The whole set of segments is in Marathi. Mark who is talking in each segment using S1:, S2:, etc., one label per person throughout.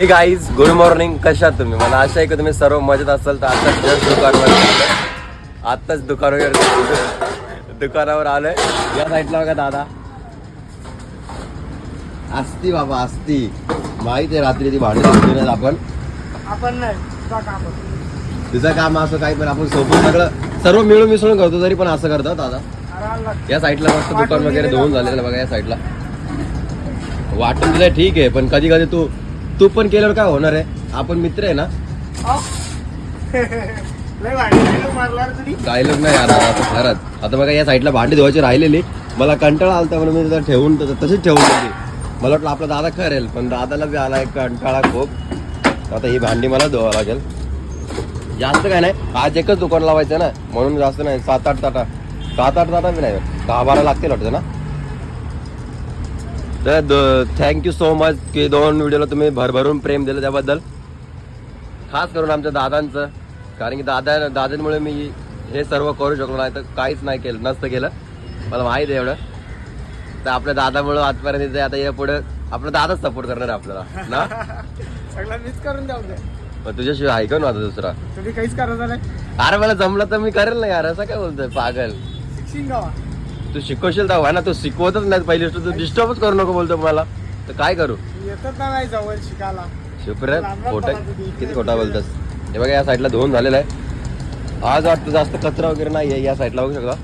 S1: गाईज गुड मॉर्निंग कशात तुम्ही? मला आशा आहे की तुम्ही सर्व मजेत असाल तर आताच जस्ट दुकानावर. आत्ताच दुकानावर दुकानावर आलोय. या साईडला बघा दादा. असती बाबा असती माहिती आहे रात्री ती भांडी नाही आपण.
S2: आपण तुझा काम
S1: असं काही पण आपण सोबत सगळं सर्व मिळून मिसळून करतो तरी पण असं करतो दादा. या साईडला मस्त दुकान वगैरे धुवून झालेलं बघा या साईडला वाटून तुला ठीक आहे पण कधी कधी तू तू पण केल्यावर काय होणार आहे? आपण मित्र आहे ना. डायलॉग नाही यार आता खरंच. आता बघा या साईडला भांडी धुवायची राहिलेली. मला कंटाळा आलता म्हणून मी ठेवून तशीच ठेवून दिली. मला वाटलं आपला दादा करेल पण दादाला बी आला एक कंटाळा खूप. आता ही भांडी मला धुवावं लागेल. जास्त काय नाही आज एकच दुकान लावायचं ना म्हणून जास्त नाही सात आठ ताटा. सात आठ ताटा बी नाही दहा बारा लागतील वाटतं ना? तर थँक्यू सो मच की दोन व्हिडिओला तुम्ही भरभरून प्रेम दिलं त्याबद्दल. खास करून आमच्या दादांचं. कारण की दादा दादांमुळे मी हे सर्व करू शकलो नाही तर काहीच नाही केलं नसतं केलं. मला माहीत आहे एवढं. तर आपल्या दादामुळं आजपर्यंत आता या पुढे आपला दादाच सपोर्ट करणार आपल्याला ना?
S2: सगळं मीच करून जाऊ दे.
S1: पण तुझ्याशिवाय ऐकू ना आता दुसरा.
S2: तुम्ही काहीच करत नाही
S1: अरे मला जमलं तर मी करेल ना यार असं काय बोलतोय? पागल. तू शिकवशील तर ना तू शिकवतच नाही पहिली तू डिस्टर्बच करू नको बोलतो मला. तर काय करू?
S2: येतच नाही जवळ शिकायला.
S1: खोटं. किती खोटा बोलतस. हे बघा या साईडला धुवून झालेलं आहे. आज वाटतं जास्त कचरा वगैरे नाही आहे या साईडला बघू शकता.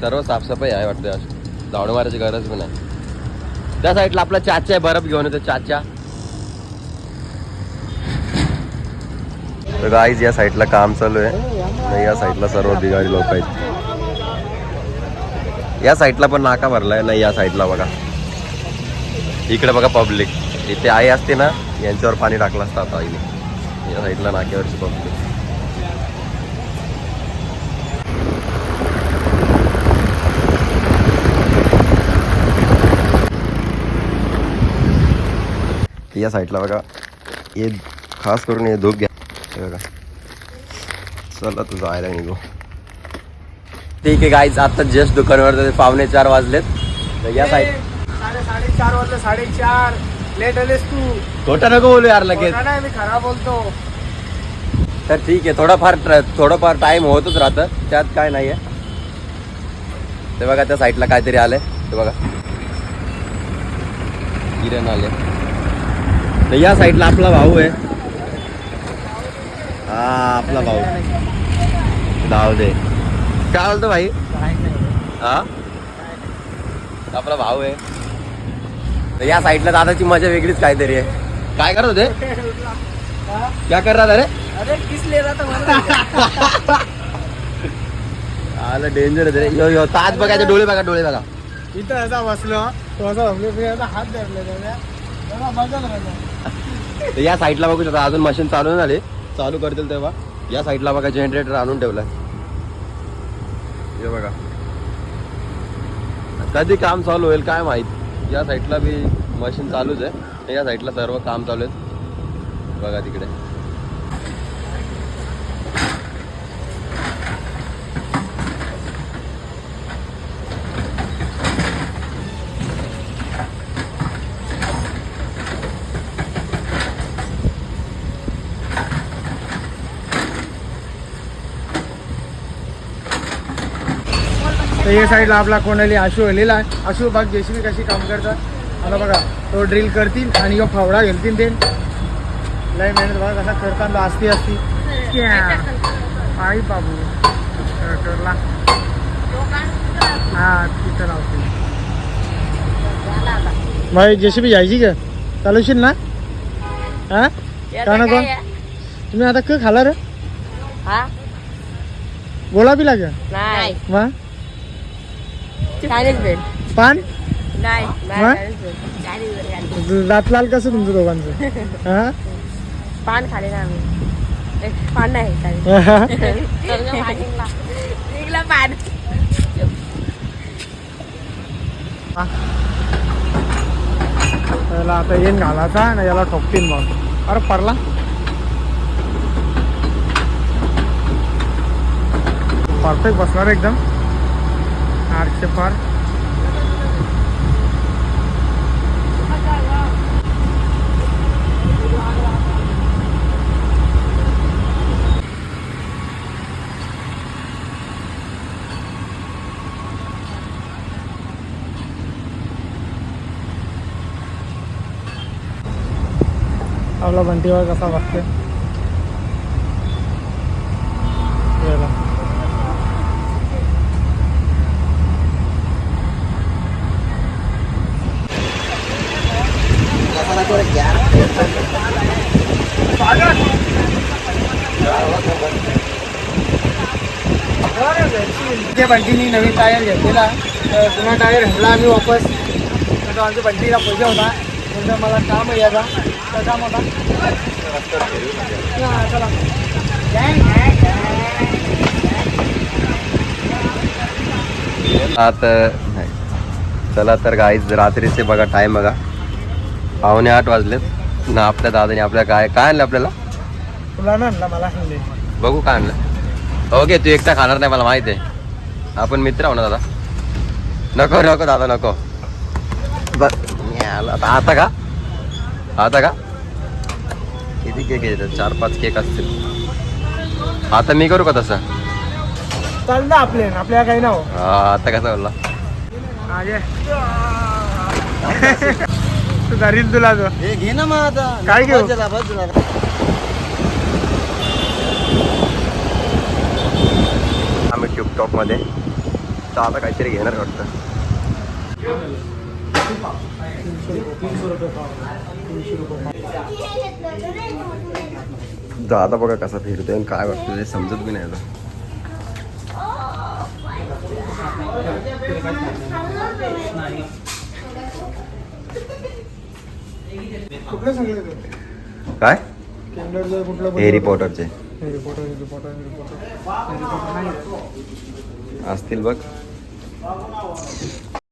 S1: सर्व साफसफाई आहे वाटतं आज. झाडू मारायची गरज पण नाही. त्या साईडला आपला चाचा आहे बर्फ घेऊन येतो चाचा. तर गाईज या साईडला काम चालू आहे. या साईडला सर्व बिगाडी लोक आहेत. या साईडला पण नाका भरलाय नाही या साईडला बघा. इकडे बघा पब्लिक. इथे आई असते ना यांच्यावर पाणी टाकलं असतं आता आईने. या साईडला नाक्यावरची पब्लिक. या साईडला बघा हे खास करून हे धूप घ्या. बघा. चला तू जायला निघू. ठीक आहे गाईज आता जस्ट दुकानावर पावणे चार वाजलेत. तर या साईड
S2: साडे साडेचार वाजले साडेचार लेट आलेस तू.
S1: खोटा नको बोलू यार लगेच.
S2: नाही मी खरा बोलतो.
S1: तर ठीक आहे थोडाफार थोडंफार टाइम होतच राहतं. त्यात काय नाही आहे ते बघा त्या साईडला काहीतरी आलंय. ते बघा. किरण आले. तर या साईडला आपला भाऊ आहे. हा आपला भाऊ. धाव दे. काय बोलतो भाई? हा? आपला भाऊ आहे. तर या साईडला दादाची मजा वेगळीच काहीतरी आहे. काय करत होते? क्या कर रहा था रे?
S2: अरे किस ले रहा था
S1: आलं डेंजर आहे रे. यो यो ताज बघायचे डोळे बघा डोळे बघा.
S2: इथं असा बसलो तो असा बसलो हात धरले
S1: या साईडला बघू शकता अजून मशीन चालू नाही झाली. चालू करतील तेव्हा. या साईडला बघा जनरेटर आणून ठेवलाय. हे बघा. कधी काम चालू होईल काय माहीत? या साईडला बी मशीन चालूच आहे. या साईडला सर्व काम चालू आहेत. बघा तिकडे.
S2: तर या साईडला आपला कोणाली आशू आलेला आहे आशू बघ जेसीबी कशी काम करतात. आता बघा तो ड्रिल करतील आणि यो फावडा घेतील ते. लय मेहनत बघा कसा करताना असती असती आई बाबू. ट्रॅक्टरला हा तिथं लावते भाई जेसीबी जायची का? चालवशील ना? हा? का नको तुम्ही आता क खाला रे?
S3: हा?
S2: गोळा बी लागे
S3: नाही.
S2: वा?
S3: चायनीज
S2: पान
S3: नाही
S2: हा?
S3: चायनीज
S2: दात लाल कसं तुमचं दोघांचं? हा?
S3: पान खाले ना आम्ही. एक पान नाही निघला पान.
S2: याला आता येईन घालायचा ना याला ठोकतील मग. अरे पडला. परफेक्ट बसणार एकदम. आठशे फार आपला बंटीवाळ कसा वाटते ते बंटीनी नवीन टायर घेतलेला. तर जुना टायर घेतला आम्ही वापस तर तो आमच्या बंटीला पैसे होता. नंतर मला काम आहे याचा. तर काम होता हा, चला.
S1: आता नाही. चला तर गाईज रात्रीचे बघा टाइम बघा. पावणे आठ वाजलेत. ना आपल्या दादाने आपल्या काय काय आणलं आपल्याला?
S2: तुला ना आणला मला
S1: बघू काय आणलं. ओके तू एकटा खाणार नाही मला माहिती आहे. आपण मित्र आहो ना दादा? नको नको दादा नको. आता आता का? आता का? किती केक येतात चार पाच केक असतील. आता मी करू का तसं?
S2: चालतं आपले आपल्याला काही ना
S1: आता कसं बोलला?
S2: धरील तुला तो.
S4: हे घे ना मग आता.
S2: काय घेऊ?
S1: आम्ही ट्यूबटॉप तर आता काहीतरी घेणार वाटतं. दादा बघा कसा फिरतोय आणि काय वाटतं ते समजत बी नाही आता. काय? हे रिपोर्टरचे
S2: हे रिपोर्टर हे रिपोर्टर हे रिपोर्टर हे रिपोर्टर नाही
S1: असतील बघ